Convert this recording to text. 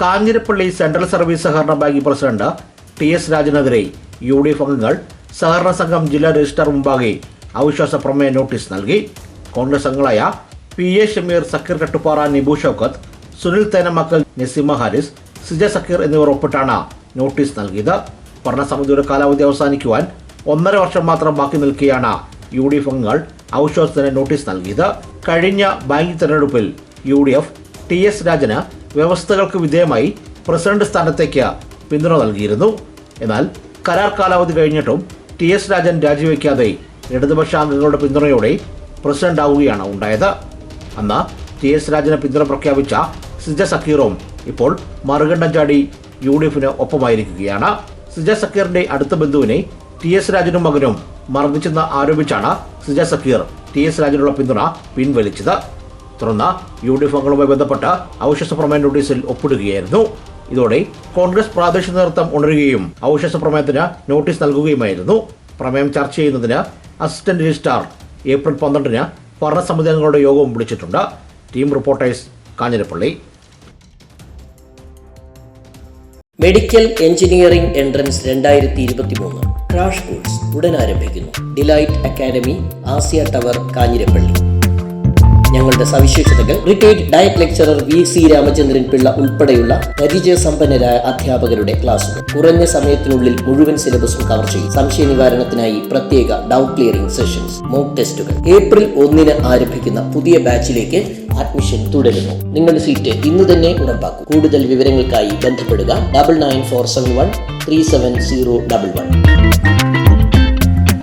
Kanjirappally central service സഹകരണ bank president T S രാജനെതിരെ U D F അംഗങ്ങൾ സഹകരണ സംഘം ജില്ലാ രജിസ്ട്രാർ മുമ്പാകെ അവിശ്വാസ പ്രമേയ നോട്ടീസ് നൽകി. കോൺഗ്രസ് അംഗങ്ങളായ പി എ ഷമീർ സക്കീർ കട്ടുപ്പാറ നിബു ഷൌക്കത്ത് സുനിൽ തേനമക്കൽ നസീമ ഹാരിസ് സിജ സക്കീർ എന്നിവർ ഒപ്പിട്ടാണ് നോട്ടീസ് നൽകിയത്. ഭരണസമിതിയുടെ കാലാവധി അവസാനിക്കുവാൻ ഒന്നര വർഷം മാത്രം ബാക്കി നിൽക്കെയാണ് യു ഡി എഫ് അംഗങ്ങൾ അവിശ്വാസത്തിന് നോട്ടീസ് നൽകിയത്. കഴിഞ്ഞ ബാങ്ക് തെരഞ്ഞെടുപ്പിൽ U D F T S രാജന് വ്യവസ്ഥകൾക്ക് വിധേയമായി പ്രസിഡന്റ് സ്ഥാനത്തേക്ക് പിന്തുണ നൽകിയിരുന്നു. എന്നാൽ കരാർ കാലാവധി കഴിഞ്ഞിട്ടും ടി എസ് രാജൻ രാജിവെക്കാതെ ഇടതുപക്ഷ അംഗങ്ങളുടെ പിന്തുണയോടെ പ്രസിഡന്റ് ആവുകയാണ് ഉണ്ടായത്. അന്ന് ടി എസ് രാജന് പിന്തുണ പ്രഖ്യാപിച്ച സിജ സക്കീറും ഇപ്പോൾ മറുകണ്ഠം ചാടി യു ഡി എഫിന് ഒപ്പമായിരിക്കുകയാണ്. സിജ സക്കീറിന്റെ അടുത്ത ബന്ധുവിനെ ടി എസ് രാജനും മകനും മർദ്ദിച്ചെന്ന് ആരോപിച്ചാണ് സിജ സക്കീർ ടി എസ് രാജനുള്ള പിന്തുണ പിൻവലിച്ചത്. തുടർന്ന് യു ഡി എഫ് ബന്ധപ്പെട്ട് പ്രമേയ നോട്ടീസിൽ ഒപ്പിടുകയായിരുന്നു. ഇതോടെ കോൺഗ്രസ് പ്രാദേശിക നേതൃത്വം ഉണരുകയും അവിശ്വാസ പ്രമേയത്തിന് നോട്ടീസ് നൽകുകയുമായിരുന്നു. പ്രമേയം ചർച്ച ചെയ്യുന്നതിന് അസിസ്റ്റന്റ് രജിസ്ട്രാർ ഏപ്രിൽ പന്ത്രണ്ടിന് ഭരണസമിതി അംഗങ്ങളുടെ യോഗവും വിളിച്ചിട്ടുണ്ട്. Team reporters Kanjirappally. Medical engineering entrance രണ്ടായിരത്തി ഇരുപത്തി മൂന്ന് ക്രാഷ് കോഴ്സ് ഉടൻ ആരംഭിക്കുന്നു. Delight academy Asiya tower Kanjirappally. ഞങ്ങളുടെ സവിശേഷതകൾ. Retired diet lecturer V C Ramachandran Pillai ഉൾപ്പെടെയുള്ള പരിചയസമ്പന്നരായ അധ്യാപകരുടെ ക്ലാസുകൾ. കുറഞ്ഞ സമയത്തിനുള്ളിൽ മുഴുവൻ സിലബസും കവർ ചെയ്യും. സംശയ നിവാരണത്തിനായി പ്രത്യേക ഡൗട്ട് ക്ലിയറിംഗ് സെഷൻസ് മോക്ക് ടെസ്റ്റുകൾ ഏപ്രിൽ ഒന്നിന് ആരംഭിക്കുന്ന പുതിയ ബാച്ചിലേക്ക് അഡ്മിഷൻ തുടരുന്നു. നിങ്ങളുടെ സീറ്റ് ഇന്ന് തന്നെ ഉറപ്പാക്കൂ. കൂടുതൽ വിവരങ്ങൾക്കായി ബന്ധപ്പെടുക double nine four seven one three seven zero double one